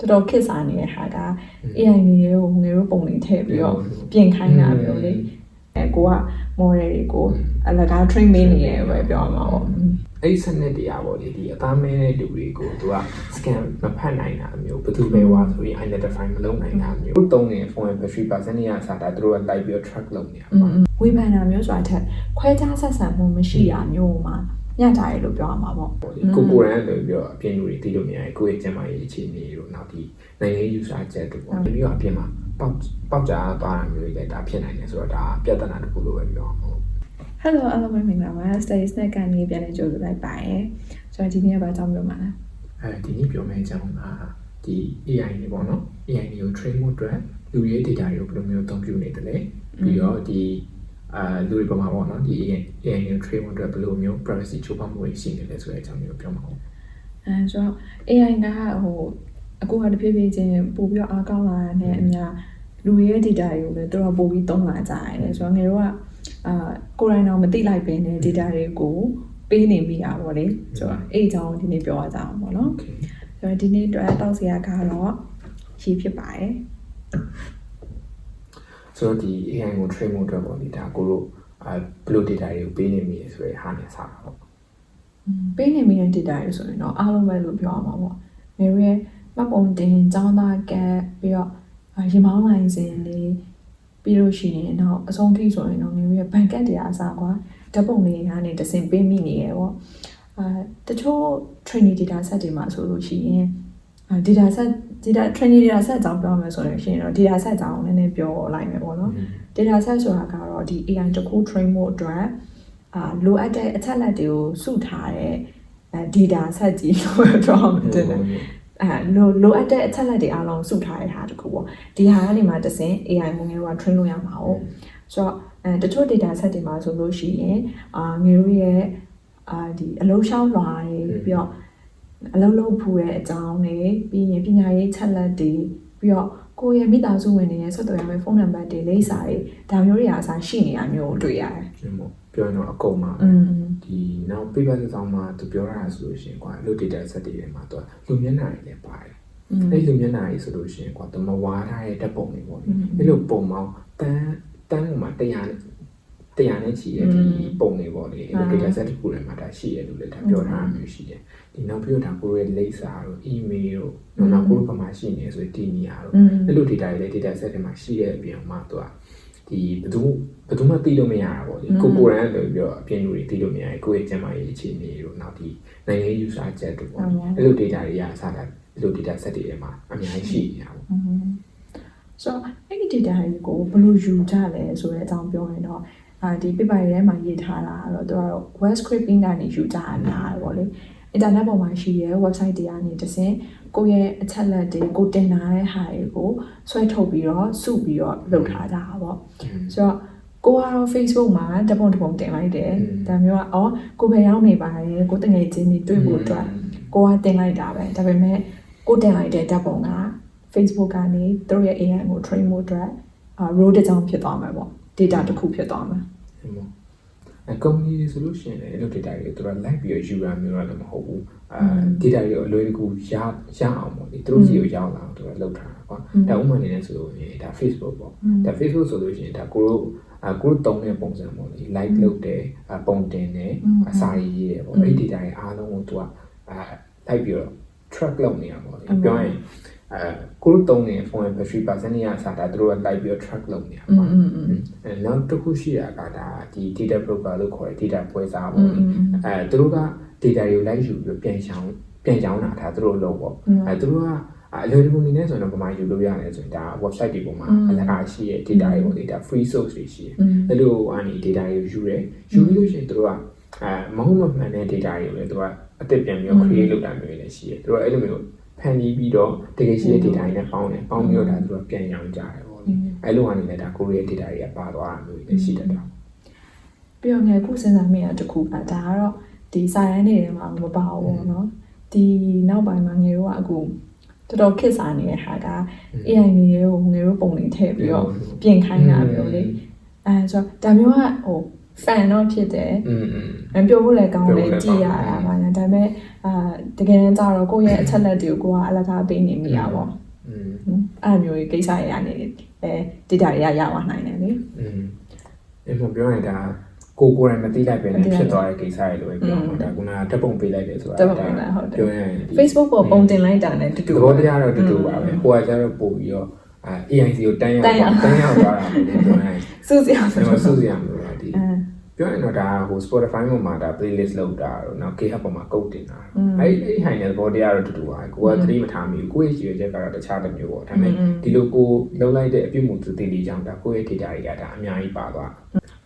တော်တော်ခက်စားနေတဲ့ဟာက AI နေရောငယ်တို့ပုံတွေထည့်ပြီးတော့ပြင်ခိုင်းတာမျိုးလေအဲကိုက model တွေကိုအလကား train ပေးနေရပဲပြောရမှာပေါ့အဲ့ဒီစနစ်တရားပေါ့လေဒီအသားမဲတဲ့လူတွေကိုသူက scan မဖတ်နိုင်တာမျိုးဘယ်သူပဲဝါဆိုရင် identify မလုပ်နိုင်တာမျိုးသူသုံးနေတဲ့ phone ရဲ့ battery percent ရစားတာသူတို့က live ပြီး track လုပ်နေတာอืပေါ့มဝေဖန်တာမျိုးဆိုတာထက်ခွဲခြားဆက်ဆံမှုမရှိတာမျိုးမှာ ညတာရလို့ပြောရမှာပေါ့ပေါ့လေကိုကိုရန်ဆိုပြီးတော့အပြင်လူတွေသိလို့မရရင်ကိုယ့်ရဲ့ကျန်းမာရေးအခြေအနေတို့နောက်ဒီနိုင်ငံရေး user ချက်တို့ပေါ့ပြီးတော့အပြင်မှာပေါက်ပေါက်ကြသွားတာမျိုးတွေလည်းဒါဖြစ်နိုင်တယ်ဆိုတော့ဒါပြဿနာတစ်ခုလိုပဲပြောအောင် Hello အားလုံးပဲမင်္ဂလာပါ Study Snack ကနေပြန်လည်ကြိုဆိုလိုက်ပါရယ်ဆိုတော့ဒီနေ့ကဘာကြောင့်ပြောမှာလဲအဲဒီနေ့ပြောမယ့်အကြောင်းကဒီ AI တွေပေါ့နော် AI တွေကို train ဖို့အတွက်လူရဲ့ data တွေကိုဘယ်လိုမျိုးအသုံးပြုနေတယ်လဲပြီးတော့ဒီ အာလူတွေပေါ်မှာပေါ့နော်ဒီ AI AI တွေကို train ဖို့အတွက်ဘယ်လိုမျိုး privacy ချိုးဖောက်မှုတွေရှိနေလဲဆိုတဲ့အကြောင်းကိုပြောမှာပေါ့အဲဆိုတော့ AI ကဟိုအခုကတဖြည်းဖြည်းချင်းပို့ပြီးတော့အားကောင်းလာတဲ့နဲ့အများလူရဲ့ data တွေကိုလည်းတော်တော်ပို့ပြီးသုံးလာကြရတယ်ဆိုတော့ငယ်တို့ကအာကိုယ်တိုင်တော့မသိလိုက်ပင်တဲ့ data တွေကိုပေးနေမိတာပေါ့လေဆိုတော့အဲ့အကြောင်းဒီနေ့ပြောရကြအောင်ပေါ့နော် Okay ဆိုတော့ဒီနေ့အတွက်တောက်စရာကတော့ရှိဖြစ်ပါတယ် ဆိုတော့ဒီ AI ကို train ဖို့အတွက်ပေါ့လေဒါကိုတို့အာဘယ်လို data တွေကိုပေးနေမိလဲဆိုတဲ့ဟာနဲ့စတာပေါ့ပေးနေမိတဲ့ data တွေဆိုရင်တော့အားလုံးပဲလို့ပြောရမှာပေါ့။ငယ်ရဲ့မှတ်ပုံတင်ចောင်းသားကတ်ပြီးတော့အာရင်မောင်းလိုင်းစင်လေးပြီးလို့ရှိရင်တော့အဆုံးထိဆိုရင်တော့ငယ်ရဲ့ဘန်ကတ်တရားအစားကွာဓာတ်ပုံလေးကနေတစင်ပေးမိနေရပေါ့။အာတချို့ training data set တွေမှာဆိုလို့ရှိရင်အာ data set data training data set အကြောင်းပြောမယ်ဆိုလို့ရှိရင်တော့ data set အကြောင်းနည်းနည်းပြောလိုက်မယ်ပေါ့နော်။ data set ဆိုတာကတော့ဒီ AI တစ်ခု train ဖို့အတွက်အာလိုအပ်တဲ့အချက်အလက်တွေကိုစုထားတဲ့အဲ data set ကြီးလို့ပြောရမှာတင်တယ်အဲလိုလိုအပ်တဲ့အချက်အလက်တွေအားလုံးစုထားတဲ့ဟာတစ်ခုပေါ့ဒီဟာကနေမှတစ်ဆင့် AI မငယ်တို့က train လုပ်ရမှာဟုတ်ဆိုတော့အဲတချို့ data set တွေမှာဆိုလို့ရှိရင်အာငယ်တို့ရဲ့အာဒီအလုံးရှောင်းလွှာတွေပြီးတော့ အလုပ်လုပ်ဖို့ရဲ့အကြောင်းတွေပြီးရင်ပညာရေးချက်လက်တွေပြီးတော့ကိုယ့်ရဲ့မိသားစုဝင်တွေရဲ့ဆက်သွယ်ရမယ့်ဖုန်းနံပါတ်တွေလိပ်စာတွေဒါမျိုးတွေအားစားရှိနေတာမျိုးကိုတွေ့ရတယ်။ဒီမို့ပြောရင်တော့အကုန်မှာဒီနောက် paper စစ်ဆောင်မှာသူပြောတာဆိုလို့ရှိရင်ကွာလူ data set တွေမှာသူကလူမျက်နှာတွေလည်းပါတယ်။အဲ့လူမျက်နှာတွေဆိုလို့ရှိရင်ကွာတမဝါထားတဲ့ဓာတ်ပုံတွေပေါ့လေ။အဲ့လိုပုံပေါင်းတန်းတန်းပုံမှာ100 တရားနဲ့ချီရဲ့ဒီပုံတွေပေါ့လေအဲ့ဒီ data set တစ်ခုထဲမှာဒါရှိရလို့လည်းဒါပြောထားမျိုးရှိတယ်ဒီနောက်ပြီးတော့ဒါကိုရဲ့ laser တို့ email တို့နောက်ကိုကမှရှိနေဆိုဒီနေရာတို့အဲ့လို data တွေလည်း data set ထဲမှာရှိရအပြင်မှာသူကဒီဘယ်သူဘယ်သူမှသိလို့မရတာပေါ့လေကိုကိုရန်လို့ပြီးတော့အပြင်လူတွေသိလို့မရဘူးကိုယ့်ရဲ့ကျန်းမာရေးအခြေအနေတို့နောက်ဒီနိုင်ငံရေး user ချက်တို့ပေါ့အဲ့လို data တွေရအစားတာအဲ့လို data set တွေထဲမှာအများကြီးရှိနေတာပေါ့ so အဲ့ဒီ data တွေကိုဘယ်လိုယူကြလဲဆိုတဲ့အကြောင်းပြောရင်တော့ အာဒီ paper တွေထဲမှာရေးထားတာကတော့သူကတော့ web scraping ကနေယူကြတာများတယ်ပေါ့လေ internet ပေါ်မှာရှိရဲ့ website တွေကနေတစ်ဆင့်ကိုယ့်ရဲ့အချက်လက်တွေကိုတင်လာတဲ့ဟာတွေကိုဆွဲထုတ်ပြီးတော့စုပြီးတော့လုပ်ထားကြတာပေါ့ဆိုတော့ကိုကတော့ Facebook မှာတပုံတပုံတင်လိုက်တယ်อืมဒါမျိုးကအော်ကိုပဲရောက်နေပါတယ်ကိုတငယ်ချင်းတွေတွေ့ဖို့အတွက်ကိုကတင်လိုက်တာပဲဒါပေမဲ့ကိုတင်လိုက်တဲ့ဓာတ်ပုံက Facebook ကနေသူတို့ရဲ့ AI ကို train ဖို့အတွက်အာ role တစ်ကြောင်းဖြစ်သွားမှာပေါ့ data တစ်ခုဖြစ်သွားမှာဟုတ်ပါအဲ company တွေဆိုလို့ရှိရင်လည်းအဲ့လို data တွေသူတို့ like ပြီးတော့ယူရမျိုးလည်းမဟုတ်ဘူးအာ data တွေအလွယ်တကူရရအောင်ပေါ့လေသူတို့စီကိုရောက်လာအောင်သူတို့လောက်ထားတာကွာဒါဥပမာအနေနဲ့ဆိုလို့ရင်ဒါ Facebook ပေါ့ဒါ Facebook ဆိုလို့ရှိရင်ဒါကိုတို့အာကိုတို့တုံးတဲ့ပုံစံပေါ့လေ like လုပ်တယ်အာပုံတင်တယ်အစာရေးရေးတယ်ပေါ့အဲ့ဒီ data တွေအားလုံးကိုသူကအာ like ပြီးတော့ track လုပ်နေရပါလေပြောရင် အဲကိုယ်တုံးနေဖုန်းရဲ့ battery percent ရစားတာသူတို့ကလိုက်ပြီး track လုပ်နေတာပေါ့။အဲနောက်တစ်ခုရှိတာကဒါဒီ data broker လို့ခေါ်တဲ့ data ပွဲစားပေါ့။အဲသူတို့က data တွေကိုလိုက်ယူပြီးပြန်ချောင်းပြန်ချောင်းတာဒါသူတို့လုပ်ပေါ့။အဲသူတို့ကအလွယ်တကူနေနေဆိုတော့ပမာယူလို့ရတယ်ဆိုရင်ဒါ website တွေပေါ်မှာအလကားရှိတဲ့ data တွေပေါ့ data free source တွေရှိတယ်။အဲ့လိုအာနေ data တွေယူတယ်။ယူပြီးလို့ရှိရင်သူတို့ကအဲမဟုတ်မမှန်တဲ့ data တွေကိုလည်းသူကအသစ်ပြန်ပြီး create လုပ်တာမျိုးလည်းရှိတယ်။သူတို့အဲ့လိုမျိုး ဖန်တီးပြီးတော့တကယ်ရှိတဲ့ data တွေနဲ့ပေါင်းတယ်ပေါင်းပြီးတော့ဒါသူတို့ကပြန်ရောင်းကြတယ်ပေါ့လေအဲ့လိုအနေနဲ့ဒါကိုရီးယား data တွေကပါသွားတာမျိုးတွေလည်းရှိတတ်တာပြီးတော့ငယ်ခုစဉ်းစားမိတာတစ်ခုကဒါကတော့ဒီစာရိုင်းတွေထဲမှာမပါဘူးပေါ့နော်ဒီနောက်ပိုင်းမှာငယ်တို့ကအခုတော်တော်ခက်စားနေတဲ့ဟာက AI နေရောငယ်တို့ပုံတွေထည့်ပြီးတော့ပြင်ခိုင်းတာမျိုးလေအဲဆိုတော့ဒါမျိုးကဟို fan တော့ဖြစ်တယ် อืมอืม ။အပြောဖို့လည်းကောင်းတယ် ပြောဖို့လည်း ကြည်ရ ကောင်းတယ် တာပါညာဒါပေမဲ့အာတကယ်တမ်းကျတော့ကိုယ့်ရဲ့အချက်လက်တွေကိုကိုကအလကားပေးနေမိတာပေါ့ อืม ။အဲ့လိုမျိုးကြီးကိစ္စတွေရနေတယ်အဲ data တွေကရသွားနိုင်တယ်လေ อืมအဲ့လိုပြောရင်ဒါကိုကိုယ်တိုင်မသိလိုက်ပဲ မ နဲ့ သိလိုက် ဖြစ်သွားတဲ့ကိစ္စတွေလို့ပဲပြောမှာဒါကဓာတ်ပုံပေးလိုက်တယ်ဆိုတာ ဓာတ်ပုံပေးလိုက်ဟုတ်တယ် ပြောရင်ဒီ ။ Facebook ပေါ်ပုံတင်လိုက်တာနဲ့တူတူ သဘောတရားတော့တူတူပါပဲဟိုကကျတော့ပို့ပြီးတော့အာ AIC ကိုတန်းရောက် တန်းရောက် တန်းရောက်သွားတာလို့ပြောရင် စုစရာ ကျွန်တော်စုစရာမလိုတာဒီ အင်း ပြောရင်တော့ဒါဟို Spotify ပေါ်မှာဒါ playlist လောက်တာတော့နော် K-hub ပေါ်မှာကုတ်တင်တာအဲ့အဲ့ဟိုင်နယ်သဘောတရားတော့တူတူပါကိုကသတိမထားမိဘူးကိုရဲ့ရည်ရွယ်ချက်ကတော့တခြားတစ်မျိုးပေါ့ဒါပေမဲ့ဒီလိုကိုလုံးလိုက်တဲ့အပြုမှုသူတည်တည်ကြောင့်ဒါကိုရဲ့ data တွေကဒါအများကြီးပါသွား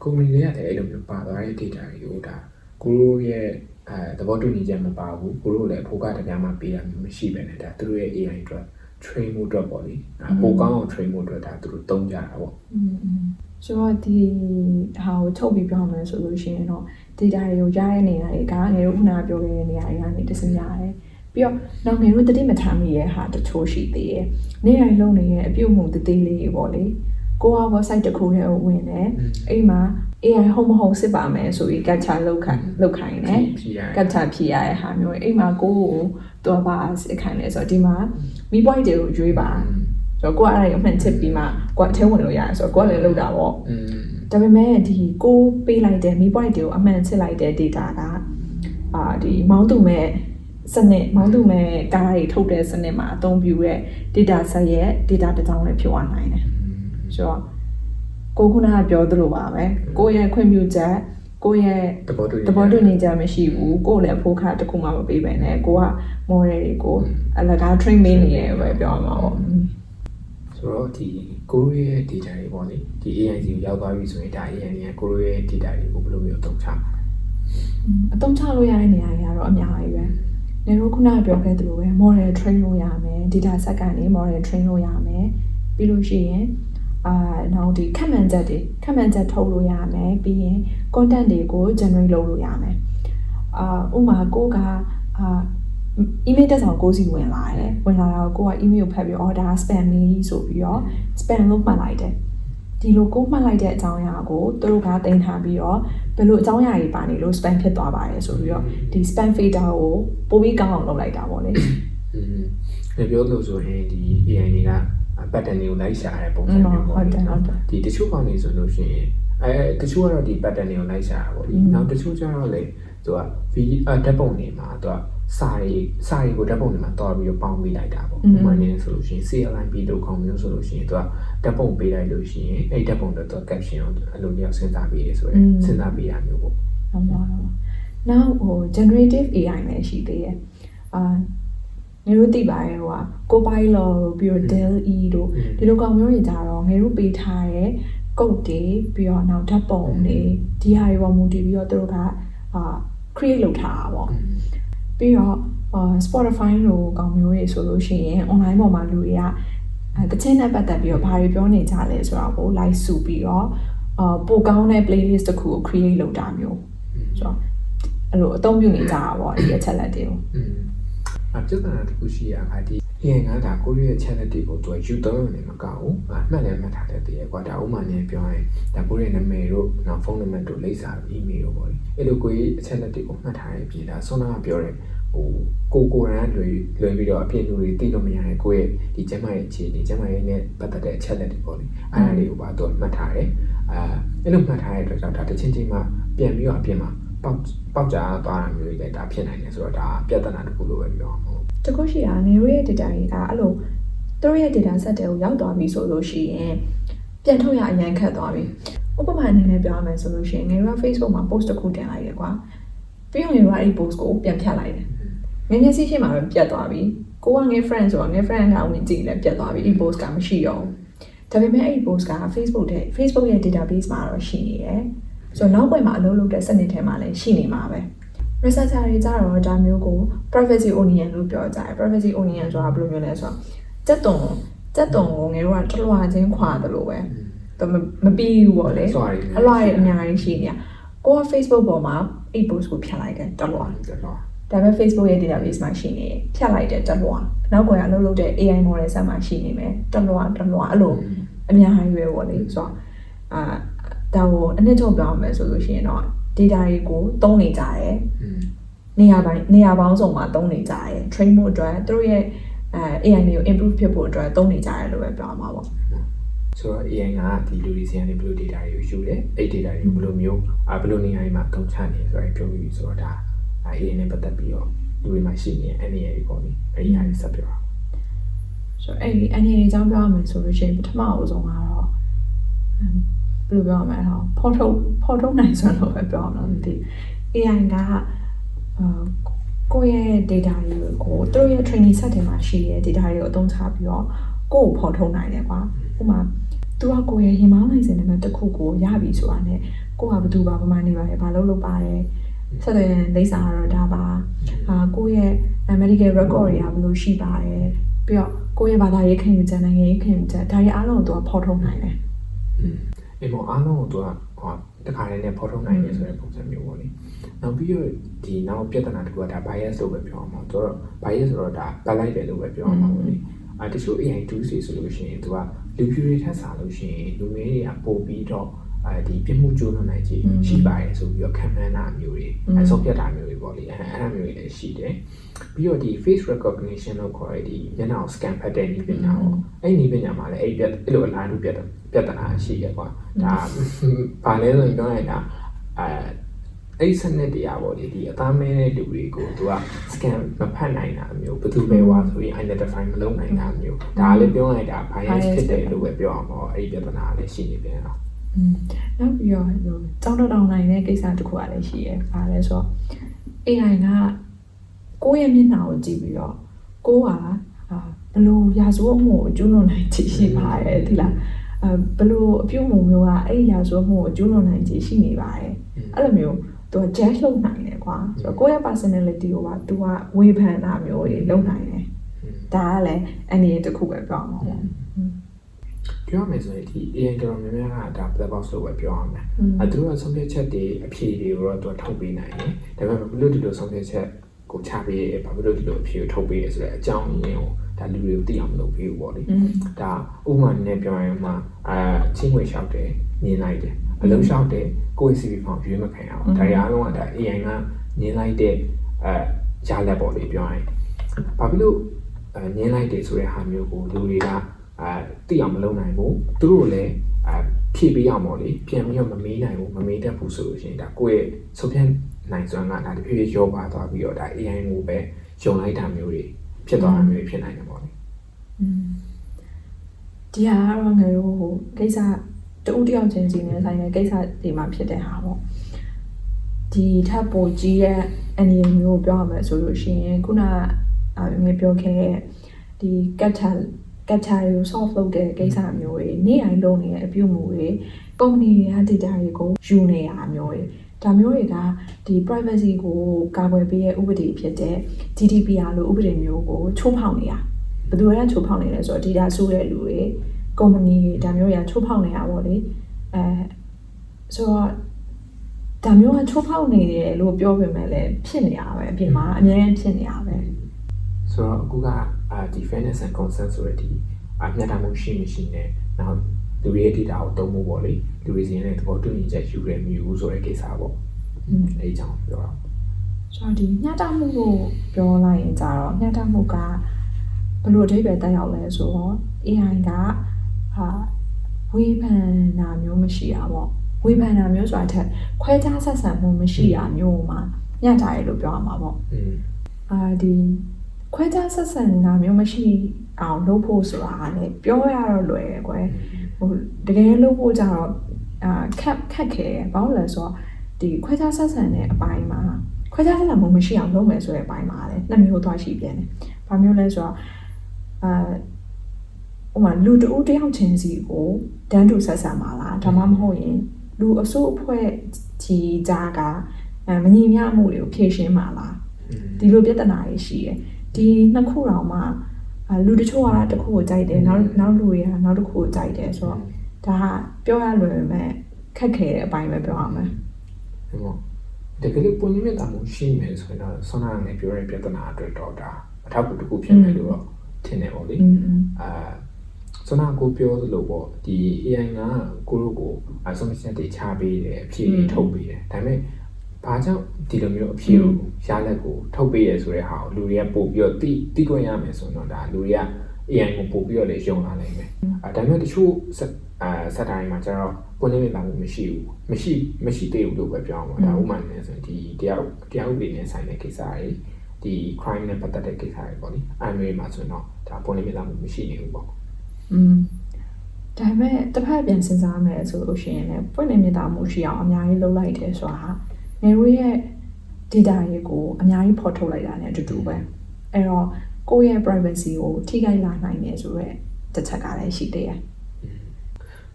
company တွေကလည်းအဲ့လိုမျိုးပါသွားတဲ့ data တွေကိုဒါကိုရဲ့အဲသဘောတူညီချက်မပါဘူးကိုတို့လည်းအဖို့ကတရားမှပေးရမျိုးမရှိပဲနဲ့ဒါသူတို့ရဲ့ AI အတွက် train မှုအတွက်ပေါ့လေပိုကောင်းအောင် train မှုအတွက်ဒါသူတို့သုံးကြတာပေါ့ ဆိုတော့ဒီဟာကိုထုတ်ပြီးပြောမယ်ဆိုလို့ရှိရင်တော့ data တွေကိုရတဲ့နေရာတွေကငယ်တို့ခုနကပြောခဲ့တဲ့နေရာတွေကနေတစင်ရတယ်ပြီးတော့နောက်ငယ်တို့တတိမထားမိရဲ့ဟာတချို့ရှိသေးတယ်နေရာလုံးနေရဲ့အပြုတ်မှုတသေးလေးတွေပေါ့လေကိုက website တစ်ခုထဲကိုဝင်တယ်အဲ့မှာ AI ဟုတ်မဟုတ်စစ်ပါမယ်ဆိုပြီး capture လုပ်ခိုင်းလုပ်ခိုင်းတယ်ဖြီးရကတ်ချဖြီရတဲ့ဟာမျိုးအိမ်မှာကိုယ့်ကိုတော့ပါစစ်ခိုင်းလဲဆိုတော့ဒီမှာမိ point တွေကိုရွေးပါ ဆိုတော့ကိုကအဲ့ဒါကိုအမှန်ချစ်ပြီးမှကိုကအထဲဝင်လို့ရတယ်ဆိုတော့ကိုကလည်းလုပ်တာပေါ့อืมဒါပေမဲ့ဒီကိုပေးလိုက်တဲ့မိ point တွေကိုအမှန်ချစ်လိုက်တဲ့ data ကအာဒီမောင်းသူမဲ့စနစ်မောင်းသူမဲ့ကားတွေထုတ်တဲ့စနစ်မှာအသုံးပြုတဲ့ data set ရဲ့ data တစ်ကြောင်းလည်းဖြစ်သွားနိုင်တယ်ဆိုတော့ကိုခုနကပြောသလိုပါပဲကိုယ့်ရဲ့ခွင့်ပြုချက်ကိုယ့်ရဲ့သဘောတူတဘောတူနေကြမရှိဘူးကိုယ်လည်းအဖို့ခါတစ်ခုမှမပေးပဲနဲ့ကိုက model တွေကိုအလကား train ပေးနေရပဲပြောမှာပေါ့ ဆိုတော့ဒီကိုရိုရဲ့ data တွေပေါ့လေဒီ AI ကိုရောက်သွားပြီဆိုရင်ဒါ AI ကကိုရိုရဲ့ data တွေကိုဘယ်လိုမျိုးသုံးချမှာအသုံးချလို့ရတဲ့နေရာတွေကတော့အများကြီးပဲနေတို့ခုနကပြောခဲ့သလိုပဲ model train လို့ရမယ် data set ကနေ model train လို့ရမယ်ပြီးလို့ရှိရင်အာနောက်ဒီခက်မှန်ချက်တွေခက်မှန်ချက်ထုတ်လို့ရမယ်ပြီးရင် content တွေကို generate လုပ်လို့ရမယ်အာဥပမာကိုကအာ email တက်ဆောင်ကိုစီဝင်လာတယ်ဝင်လာတော့ကိုက email ကိုဖတ်ပြီးအော်ဒါ spam mail ဆိုပြီးတော့ spam လို့မှတ်လိုက်တယ်ဒီလိုကိုမှတ်လိုက်တဲ့အကြောင်းအရာကိုသူတို့ကတင်ထားပြီးတော့ဘယ်လိုအကြောင်းအရာတွေပါနေလို့ spam ဖြစ်သွားပါတယ်ဆိုပြီးတော့ဒီ spam filter ကိုပို့ပြီးကောင်းအောင်လုပ်လိုက်တာပေါ့လေอืมပြောလို့ဆိုရင်ဒီ AI တွေက pattern တွေကိုလိုက်ရှာတဲ့ပုံစံမျိုးပေါ့ဒီတချို့ကောင်တွေဆိုလို့ရှိရင်အဲတချို့ကတော့ဒီ pattern တွေကိုလိုက်ရှာတာပေါ့ဒီနောက်တချို့ကျတော့လည်း သူက V ဓာတ်ပုံတွေမှာသူကစာရီစာရီကိုဓာတ်ပုံတွေမှာတွားပြီးတော့ပေါင်းပေးလိုက်တာပေါ့อืมဥပမာနေဆိုလို့ရှိရင် CLIP လို့ခေါ်မျိုးဆိုလို့ရှိရင်သူကဓာတ်ပုံပေးလိုက်လို့ရှိရင်အဲ့ဓာတ်ပုံတော့သူက caption ကိုအဲ့လိုမျိုးစဉ်းစားပေးရဆိုရယ်စဉ်းစားပေးရမျိုးပေါ့ဟုတ်ပါတော့နောက်ဟို generative AI လည်းရှိသေးတယ်အာငယ်တို့သိပါရဲ့ဟိုက Copilot တို့ပြီးတော့ DALL-E တို့ဒီလိုကောင်မျိုးတွေကြတော့ငယ်တို့ပေးထားတဲ့ code တွေပြီးတော့နောက်ဓာတ်ပုံတွေဒီဟာတွေပေါ်မူတည်ပြီးတော့သူတို့ကအာ create လုပ်ထားတာပေါ့ပြီးတော့အာ Spotify လိုကောင်မျိုးတွေဆိုလို့ရှိရင် online ပေါ်မှာလူတွေကအဲတချင်းနဲ့ပတ်သက်ပြီးတော့ဘာတွေပြောနေကြလဲဆိုတော့ကို like စုပြီးတော့အာပိုကောင်းတဲ့ playlist တစ်ခုကို create လုပ်တာမျိုးဆိုတော့အဲ့လိုအသုံးပြုနေကြတာပေါ့ဒီအချက်လက်တွေကိုอืมအပြဿနာတစ်ခုရှိရတာဒီ AI ကဒါကိုရီးယား channel တွေကိုသူကယူသုံးနေမှာကောက်ဘူးအမှတ်လည်းမှတ်ထားတဲ့တည်းကွာဒါဥမာနဲ့ပြောရင်ဒါကိုရီးယားနာမည်တို့နောက်ဖုန်းနံပါတ်တို့လိပ်စာတို့ email တို့ပေါ့လေအဲ့လိုကိုရီး channel တွေကိုမှတ်ထားတဲ့ပြင်ဒါဆွမ်းနာကပြောတဲ့ဟိုကိုကိုရန်လွယ်လွယ်ပြီးတော့အပြည့်လူတွေသိလို့မရတဲ့ကိုယ့်ရဲ့ဒီကျမရဲ့အခြေအနေကျမရဲ့နဲ့ပတ်သက်တဲ့အချက်လက်တွေပေါ့လေအဲ့ဒါတွေကိုပါသူကမှတ်ထားတယ်အာအဲ့လိုမှတ်ထားတဲ့အတွက်ကြောင့်ဒါတစ်ချင်းချင်းမှပြန်ပြီးတော့အပြင်မှာပေါက်ပေါက်ကြသွားတာမျိုးတွေလည်းဒါဖြစ်နိုင်တယ်ဆိုတော့ဒါပြဿနာတစ်ခုလိုပဲပြောအောင် တခုရှိတာနေတို့ရဲ့ data တွေကအဲ့လိုသူတို့ရဲ့ data set တွေကိုရောက်သွားပြီဆိုလို့ရှိရင်ပြန်ထုတ်ရအရင်ခက်သွားပြီဥပမာအနေနဲ့ပြောရမယ်ဆိုလို့ရှိရင်ငယ်တို့က Facebook မှာ post တစ်ခုတင်လိုက်တယ်ကွာပြီးတော့ငယ်တို့ကအဲ့ဒီ post ကိုပြန်ဖြတ်လိုက်တယ်ငယ်ငယ်စီးရှိမှပဲပြတ်သွားပြီကိုကငယ် friend ဆိုတော့ငယ် friend ကဝင်ကြည့်လဲပြတ်သွားပြီအဲ့ post ကမရှိတော့ဘူးဒါပေမဲ့အဲ့ဒီ post က Facebook တဲ့ Facebook ရဲ့ database မှာတော့ရှိနေတယ်ဆိုတော့နောက်ပိုင်းမှာအလုပ်လုပ်တဲ့စနစ်ထဲမှာလည်းရှိနေမှာပဲ researcher တွေကြတော့ဒါမျိုးကို privacy onion လို့ပြောကြတယ် privacy onion ဆိုတာဘယ်လိုမျိုးလဲဆိုတော့စက်တုံစက်တုံကိုငယ်တို့ကတလွာချင်းခွာတယ်လို့ပဲသူမမပြီးဘူးပေါ့လေ sorry အလွားရအများကြီးရှိနေတာကိုက Facebook ပေါ်မှာအဲ့ post ကိုဖြတ်လိုက်တယ်တလွာတော်တော်ဒါပေမဲ့ Facebook ရဲ့ database မှာရှိနေတယ်ဖြတ်လိုက်တယ်တလွာနောက်ကွယ်ကအလုပ်လုပ်တဲ့ AI model ဆက်မှာရှိနေမယ်တလွာတလွာအဲ့လိုအများကြီးပဲပေါ့လေဆိုတော့အာဒါကိုအနှစ်ချုပ်ပြောင်းမယ်ဆိုလို့ရှိရင်တော့ data တွေကိုသုံးနေကြတယ်อืมနေရာပိုင်းနေရာပေါင်းစုံမှာသုံးနေကြတယ် train ဖို့အတွက်သူတို့ရဲ့အဲ AI တွေကို improve ဖြစ်ဖို့အတွက်သုံးနေကြတယ်လို့ပဲပြောရမှာပေါ့ဆိုတော့ AI ကဒီလူတွေစီကနေဘယ်လို data တွေကိုယူတယ်အဲ့ data တွေကိုဘယ်လိုမျိုးအာဘယ်လိုနေရာတွေမှာအသုံးချနေလဲဆိုတော့ပြောပြီးဆိုတော့ဒါ AI နဲ့ပတ်သက်ပြီးတော့လူတွေမှာရှိနေတဲ့အနေအရေးပေါ့နိအဲ့ဒီဟာတွေဆက်ပြောတာဆိုတော့အဲ့ဒီအနေအကြောင်းပြောရမယ်ဆိုလို့ရှိရင်ပထမအဆုံးကတော့အမ် ဘယ်လိုပြောရမလဲဟောဖော်ထုတ်ဖော်ထုတ်နိုင်စွမ်းလို့ပဲပြောအောင်လို့မသိဘူး AI ကအာကိုယ့်ရဲ့ data တွေကိုသူတို့ရဲ့ training set တွေမှာရှိတဲ့ data တွေကိုအသုံးချပြီးတော့ကိုယ့်ကိုဖော်ထုတ်နိုင်တယ်ကွာဥပမာသူကကိုယ့်ရဲ့ရင်မောင်းနိုင်စင်တဲ့တစ်ခုကိုရပြီဆိုတာနဲ့ကိုယ့်ကဘယ်သူပါဘာမှနေပါလဲဘာလုပ်လို့ပါတယ်ဆက်သွယ်လိပ်စာကတော့ဒါပါအာကိုယ့်ရဲ့ medical record တွေကဘယ်လိုရှိပါတယ်ပြီးတော့ကိုယ့်ရဲ့ဘာသာရေးခံယူချက်နိုင်ငံရေးခံယူချက်ဒါတွေအားလုံးကိုသူကဖော်ထုတ်နိုင်တယ်อืม အဲ့ပေါ်အားလုံးကိုသူကဟိုတခါတည်းနဲ့ဖော်ထုတ်နိုင်တယ်ဆိုတဲ့ပုံစံမျိုးပေါ့နိနောက်ပြီးတော့ဒီနောက်ပြဿနာတစ်ခုကဒါ bias လို့ပဲပြောအောင်ပါဆိုတော့ bias ဆိုတော့ဒါပတ်လိုက်တယ်လို့ပဲပြောအောင်ပါပေါ့နိအဲတချို့ AI tools တွေဆိုလို့ရှိရင်သူကလူဖြူတွေထက်စားလို့ရှိရင်လူငယ်တွေကပို့ပြီးတော့ အဲဒီပြမှုကျိုးလွန်နိုင်ခြင်းရှိပါတယ်ဆိုပြီးတော့ခံမှန်းတာမျိုးတွေအဲဆုံးဖြတ်တာမျိုးတွေပေါ့လေအဲအဲ့ဒါမျိုးတွေလည်းရှိတယ်ပြီးတော့ဒီ face recognition လို့ခေါ်တဲ့ဒီမျက်နှာကို scan ဖတ်တဲ့နည်းပညာပေါ့အဲ့ဒီနည်းပညာမှာလည်းအဲ့ဒီပြအဲ့လိုအလားတူပြတ်ပြဿနာရှိရကွာဒါဘာလဲဆိုရင်ပြောရရင်ဒါအဲအဲ့ဒီစနစ်တရားပေါ့လေဒီအသားမဲတဲ့လူတွေကိုသူက scan မဖတ်နိုင်တာမျိုးဘယ်သူပဲဝါဆိုရင် identify မလုပ်နိုင်တာမျိုးဒါလည်းပြောလိုက်တာ bias ဖြစ်တယ်လို့ပဲပြောအောင်ပေါ့အဲ့ဒီပြဿနာလည်းရှိနေပြန်တော့อืม နောက်ပြီးတော့ဟိုတောင်းတတောင်းနိုင်တဲ့ကိစ္စတစ်ခုကလည်းရှိရဲ။ဘာလဲဆိုတော့ AI ကကိုယ့်ရဲ့မျက်နှာကိုကြည့်ပြီးတော့ကိုကအာဘလို့ရာဇဝတ်မှုကိုကျူးလွန်နိုင်ချေရှိပါတယ်ဒီလားအဲဘလို့အပြုတ်မှုမျိုးကအဲ့ဒီရာဇဝတ်မှုကိုကျူးလွန်နိုင်ချေရှိနေပါတယ်အဲ့လိုမျိုးသူက judge လုပ်နိုင်တယ်ကွာဆိုတော့ကိုယ့်ရဲ့ personality ကိုကသူကဝေဖန်တာမျိုးတွေလုပ်နိုင်တယ်ဒါကလည်းအနေနဲ့တစ်ခုပဲပြောအောင်ပါပေါ့ ပြောမယ်ဆိုရင်ဒီ AI တော်တော်များများကဒါ black box လို့ပဲပြောရမယ်။အဲသူတို့ကဆုံးဖြတ်ချက်တွေအဖြေတွေကိုတော့သူထုတ်ပေးနိုင်တယ်။ဒါပေမဲ့ဘလို့ဒီလိုဆုံးဖြတ်ချက်ကိုချပေးရဲဘာလို့ဒီလိုအဖြေကိုထုတ်ပေးရဲဆိုတဲ့အကြောင်းရင်းကိုဒါလူတွေကိုသိအောင်မလုပ်ပေးဘူးပေါ့လေ။ဒါဥပမာနဲ့ပြောရရင်မှအဲချင်းဝင်လျှောက်တယ်မြင်လိုက်တယ်အလုံးလျှောက်တယ်ကိုယ့် CV ဖောင်ရွေးမခံရအောင်။ဒါရအားလုံးကဒါ AI ကမြင်လိုက်တဲ့အဲရလက်ပေါ့လေပြောရရင်ဘာဖြစ်လို့အဲမြင်လိုက်တယ်ဆိုတဲ့ဟာမျိုးကိုလူတွေက အဲသိအောင်မလုပ်နိုင်ဘူး။သူတို့လည်းအဲဖြည့်ပေးအောင်ပေါ့လေပြန်ပြီးတော့မမေးနိုင်ဘူးမမေးတတ်ဘူးဆိုလို့ရှိရင်ဒါကိုယ့်ရဲ့ဆုတ်ဖြတ်နိုင်စွမ်းကဒါတဖြည်းဖြည်းရောပါသွားပြီးတော့ဒါ AI ကိုပဲယုံလိုက်တာမျိုးတွေဖြစ်သွားတာမျိုးတွေဖြစ်နိုင်တယ်ပေါ့လေอืมဒီဟာကတော့ငယ်တို့ဟိုကိစ္စတူတယောက်ချင်းစီနဲ့ဆိုင်တဲ့ကိစ္စတွေမှာဖြစ်တဲ့ဟာပေါ့ဒီထပ်ပိုကြီးရဲ့အနေမျိုးကိုပြောရမယ်ဆိုလို့ရှိရင်ခုနအာငယ်ပြောခဲ့တဲ့ဒီကတ်တာ ကတ်တာကို solve လုပ်တဲ့ကိစ္စမျိုးတွေနေ့တိုင်းလုပ်နေတဲ့အပြုအမူတွေကုမ္ပဏီတွေက data တွေကိုယူနေရတာမျိုးတွေဒါမျိုးတွေကဒီ privacy ကိုကာကွယ်ပေးတဲ့ဥပဒေဖြစ်တဲ့ GDPR လို့ဥပဒေမျိုးကိုချိုးဖောက်နေတာဘယ်သူတွေကချိုးဖောက်နေလဲဆိုတော့ data စုတဲ့လူတွေကုမ္ပဏီတွေဒါမျိုးတွေကချိုးဖောက်နေတာပေါ့လေအဲဆိုတော့ဒါမျိုးကချိုးဖောက်နေတယ်လို့ပြောပေမဲ့လည်းဖြစ်နေတာပဲအပြင်မှာအများကြီးဖြစ်နေတာပဲ ဆိုတော့အခုကဒီ fairness and consent ဆိုတဲ့ဒီအမျှတမှုရှိမရှိနဲ့နောက်လူရဲ့ data ကိုသုံးဖို့ပေါ့လေလူတွေစီနဲ့သဘောတူညီချက်ယူရမယူဆိုတဲ့ကိစ္စပေါ့အဲအကြောင်းပြောတော့ဆိုတော့ဒီမျှတမှုကိုပြောလိုက်ရင်ကြတော့မျှတမှုကဘလို့အဓိပ္ပာယ်တက်ရောက်လဲဆိုတော့ AI ကဟာဝေဖန်တာမျိုးမရှိတာပေါ့ဝေဖန်တာမျိုးဆိုတာထက်ခွဲခြားဆက်ဆံမှုမရှိတာမျိုးမှာညှက်တာရလို့ပြောရမှာပေါ့အာဒီ ခွဲခြားဆက်ဆံတာမျိုးမရှိအောင်လုပ်ဖို့ဆိုတာကလည်းပြောရတော့လွယ်တယ်ကွယ်ဟိုတကယ်လုပ်ဖို့ကြတော့အာခက်ခက်ခဲတယ်ဘာလို့လဲဆိုတော့ဒီခွဲခြားဆက်ဆံတဲ့အပိုင်းမှာခွဲခြားဆက်ဆံမှုမရှိအောင်လုပ်မယ်ဆိုတဲ့အပိုင်းမှာလည်းနှစ်မျိုးသွားရှိပြန်တယ်။ဘာမျိုးလဲဆိုတော့အာဥပမာလူတဦးတယောက်ချင်းစီကိုတန်းတူဆက်ဆံပါလားဒါမှမဟုတ်ရင်လူအစုအဖွဲ့ကြီးကြားကအဲမညီမျှမှုတွေကိုဖြေရှင်းပါလားอืมဒီလိုပြဿနာတွေရှိတယ် ဒီနှစ်ခုတောင်မှအာလူတချို့ကတစ်ခုကိုကြိုက်တယ်နောက်နောက်လူတွေကနောက်တစ်ခုကိုကြိုက်တယ်ဆိုတော့ဒါကပြောရလွယ်ပေမဲ့ခက်ခဲတဲ့အပိုင်းပဲပြောရမယ်ဒီမို့တကယ်လို့ပုံရင်းတာမှုရှိမယ်ဆိုရင်တော့ဆွမ်းနာနဲ့ပြောရတဲ့ပြဿနာအတွက်တော့ဒါအထောက်အကူတစ်ခုဖြစ်မယ်လို့တော့ထင်တယ်ပေါ့လေอืมအာဆွမ်းနာကိုပြောသလိုပေါ့ဒီ AI ကကိုတို့ကိုအဆုံးဖြတ်တွေချပေးတယ်အဖြေတွေထုတ်ပေးတယ်ဒါပေမဲ့ ဘာကြောင့်ဒီလိုမျိုးအဖြေကိုရလက်ကိုထုတ်ပေးရဆိုတဲ့ဟာကိုလူတွေကပို့ပြီးတော့တိတိခွင့်ရမယ်ဆိုတော့ဒါလူတွေက AI ကိုပို့ပြီးတော့လေယုံလာနိုင်မယ်အဲဒါပေမဲ့တချို့ဆက်အဲဆက်တိုင်းမှာကျတော့ပွင့်လင်းမြင်လာမှုမရှိဘူးမရှိမရှိသေးဘူးလို့ပဲပြောအောင်ပါဒါဥပမာနဲ့ဆိုရင်ဒီတရားတရားဥပဒေနဲ့ဆိုင်တဲ့ကိစ္စတွေဒီ crime နဲ့ပတ်သက်တဲ့ကိစ္စတွေပေါ့လေအဲမျိုးမှာဆိုရင်တော့ဒါပွင့်လင်းမြင်လာမှုမရှိနေဘူးပေါ့อืมဒါပေမဲ့တစ်ဖက်ပြန်စဉ်းစားမယ်ဆိုလို့ရှိရင်လည်းပွင့်နေမြင်တာမှုရှိအောင်အများကြီးလုပ်လိုက်တယ်ဆိုတာ ဟာနေရိုးရဲ့ data တွေကိုအများကြီးဖော်ထုတ်လိုက်တာ ਨੇ အတူတူပဲအဲ့တော့ကိုယ့်ရဲ့ privacy ကိုထိခိုက်လာနိုင်တယ်ဆိုတော့တစ်ချက်ကလည်းရှိသေးတယ်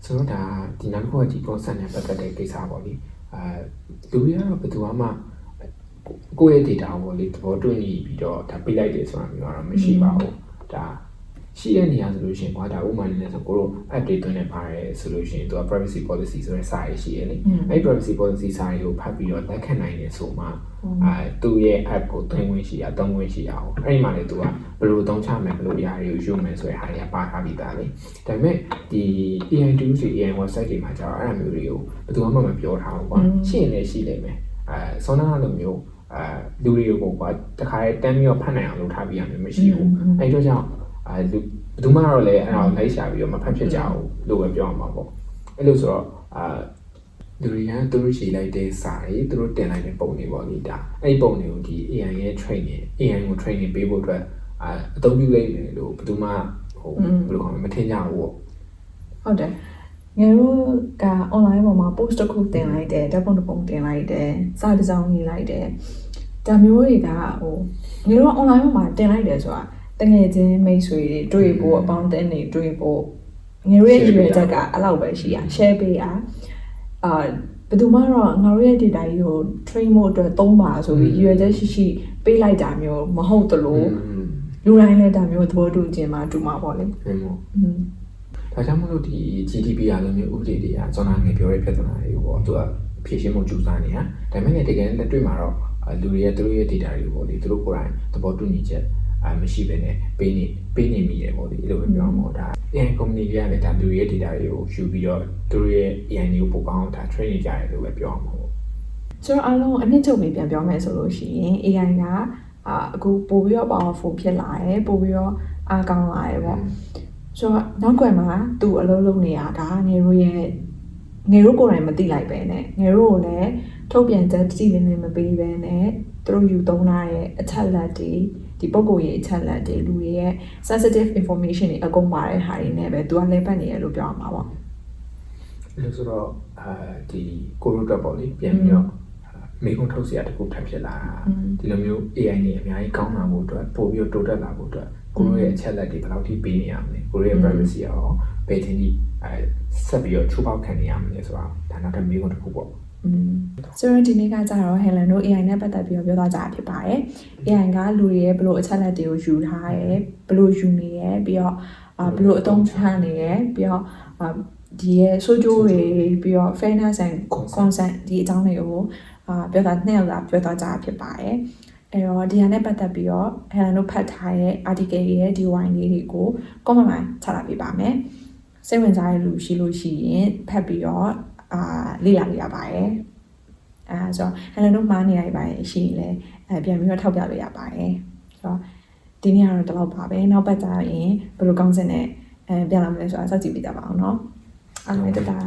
ဆိုတော့ဒါဒီနောက်တစ်ခုကဒီ process နဲ့ပတ်သက်တဲ့ကိစ္စပေါ့လေအဲလူတွေကတော့ဘယ်သူမှကိုယ့်ရဲ့ data ကိုလေသဘောတူညီပြီးတော့ဒါပေးလိုက်တယ်ဆိုတာမျိုးကတော့မရှိပါဘူးဒါ ရှိတဲ့နေရာဆိုလို့ရှိရင်ကွာဒါဥပမာနဲ့ဆိုကိုတို့ update သွင်းနေပါတယ်ဆိုလို့ရှိရင်သူက privacy policy ဆိုတဲ့စာရေးရှိရလေအဲ့ privacy policy စာရေးကိုဖတ်ပြီးတော့လက်ခံနိုင်တယ်ဆိုမှအဲသူ့ရဲ့ app ကိုသွင်းဝင်ရှိရသုံးဝင်ရှိရအောင်အဲ့ဒီမှာလေသူကဘယ်လိုသုံးချမယ်ဘယ်လိုအရာတွေကိုယူမယ်ဆိုတဲ့ဟာတွေကပါထားပြီးသားလေဒါပေမဲ့ဒီ AI tools တွေ AI website တွေမှာကျတော့အဲ့အမျိုးတွေကိုဘယ်သူမှမပြောထားဘူးကွာရှိရင်လည်းရှိလိမ့်မယ်အဲဆောနာလိုမျိုးအဲလူတွေကိုကွာတခါတည်းတမ်းပြီးတော့ဖတ်နိုင်အောင်လုပ်ထားပြီးရမယ်မရှိဘူးအဲ့တော့ကြောင့် အဲလူဘယ်သူမှတော့လည်းအဲ့ဒါကိုလိုက်ရှာပြီးတော့မဖတ်ဖြစ်ကြဘူးလို့ပဲပြောရမှာပေါ့အဲ့လိုဆိုတော့အာလူတွေကသူတို့ရှိလိုက်တဲ့စာတွေသူတို့တင်လိုက်တဲ့ပုံတွေပေါ့လေဒါအဲ့ဒီပုံတွေကိုဒီ AI ရဲ့ training AI ကို training ပေးဖို့အတွက်အာအသုံးပြုလိုက်တယ်လို့ဘယ်သူမှဟိုဘယ်လိုခေါ်မလဲမထင်ကြဘူးပေါ့ဟုတ်တယ်ငယ်တို့က online ပေါ်မှာ post တစ်ခုတင်လိုက်တယ်ဓာတ်ပုံတစ်ပုံတင်လိုက်တယ်စာတစ်စောင်းရေးလိုက်တယ်ဒါမျိုးတွေကဟိုငယ်တို့က online ပေါ်မှာတင်လိုက်တယ်ဆိုတာ တကယ်ချင်းမိတ်ဆွေတွေတွေ့ဖို့အပေါင်းအသင်းတွေတွေ့ဖို့ငယ်တို့ရဲ့ရည်ရွယ်ချက်ကအဲ့လောက်ပဲရှိရ share ပေးရအာဘယ်သူမှတော့ငါတို့ရဲ့ data ကြီးကို train ဖို့အတွက်သုံးပါဆိုပြီးရည်ရွယ်ချက်ရှိရှိပေးလိုက်တာမျိုးမဟုတ်သလိုလူတိုင်းလည်းဒါမျိုးသဘောတူခြင်းမှတူမှာပေါ့လေဟင်းမို့อืมဒါကြောင့်မလို့ဒီ GDPR လိုမျိုးဥပဒေတွေကဇွန်နာငယ်ပြောတဲ့ပြဿနာတွေကိုပေါ့သူကဖြေရှင်းမှုကြိုးစားနေတာဒါပေမဲ့တကယ်လက်တွေ့မှာတော့လူတွေရဲ့သူတို့ရဲ့ data တွေကိုပေါ့လေသူတို့ကိုယ်တိုင်သဘောတူညီချက် အမရှိဘဲနဲ့ပေးနေပေးနေမိတယ်ပေါ့လေအဲ့လိုပဲပြောမှာဒါ AI company တွေကလည်းဒါလူတွေရဲ့ data တွေကိုယူပြီးတော့သူတို့ရဲ့ AI တွေကိုပိုကောင်းအောင်ဒါ train နေကြတယ်လို့ပဲပြောမှာပေါ့ဆိုတော့အားလုံးအနှစ်ချုပ်ပြီးပြန်ပြောမယ်ဆိုလို့ရှိရင် AI ကအာအခုပို့ပြီးတော့ powerful ဖြစ်လာတယ်ပို့ပြီးတော့အားကောင်းလာတယ်ပေါ့ဆိုတော့နောက်ကွယ်မှာသူအလုပ်လုပ်နေရတာငယ်တို့ရဲ့ငယ်တို့ကိုယ်တိုင်မသိလိုက်ပဲနဲ့ငယ်တို့ကိုလည်းထုတ်ပြန်ချက်တည်နေနေမပေးပဲနဲ့သူတို့ယူသုံးထားတဲ့အချက်လက်တွေ ဒီပုံကိုရဲ့အချက်လက်တွေလူတွေရဲ့ sensitive information တွေအကုန်ပါတဲ့ဟာတွေနဲ့ပဲသူကလဲပတ်နေရလို့ပြောရမှာပေါ့အဲ့လိုဆိုတော့အာဒီကိုရိုတက်ပေါ့လေပြန်ပြီးတော့မေခွန်းထုတ်စရာတခုထပ်ဖြစ်လာတာဒီလိုမျိုး AI တွေအများကြီးကောင်းလာဖို့အတွက်ပို့ပြီးတိုးတက်လာဖို့အတွက်ကိုရိုရဲ့အချက်လက်တွေဘယ်လောက်ထိပေးနေရမလဲကိုရိုရဲ့ privacy ရောဘယ်တင်ဒီအဲဆက်ပြီးတော့ချိုးပေါက်ခံနေရမလဲဆိုတာဒါနောက်ထပ်မေခွန်းတစ်ခုပေါ့ ဆိုတော့ဒီနေ့ကကြတော့ Helen တို့ AI နဲ့ပတ်သက်ပြီးတော့ပြောသွားကြတာဖြစ်ပါတယ်။ AI ကလူတွေရဲ့ဘယ်လိုအချက်အလက်တွေကိုယူထားရဲဘယ်လိုယူနေရဲပြီးတော့အာဘယ်လိုအသုံးချနေရဲပြီးတော့အာဒီရဲ့ဆိုးကျိုးတွေပြီးတော့ fairness and consent ဒီအကြောင်းတွေကိုအာပြောတာနှစ်ယောက်သာပြောသွားကြတာဖြစ်ပါတယ်။အဲ့တော့ဒီဟာနဲ့ပတ်သက်ပြီးတော့ Helen တို့ဖတ်ထားတဲ့ article ရဲ့ DIY လေးတွေကို comment မှာချလာပေးပါမယ်။စိတ်ဝင်စားတဲ့လူရှိလို့ရှိရင်ဖတ်ပြီးတော့ အာလေ့လာလို့ရပါတယ်။အဲဆိုတော့ Helen တို့မှားနေရပါရင်ရှိရင်လည်းအဲပြန်ပြီးတော့ထောက်ပြလို့ရပါတယ်။ဆိုတော့ဒီနေ့ကတော့ဒီလောက်ပါပဲ။နောက်ပတ်ကြရင်ဘယ်လိုကောင်းစင်နဲ့အဲပြန်လာမလဲဆိုတာစောင့်ကြည့်ပေးကြပါအောင်နော်။အားလုံးပဲတတား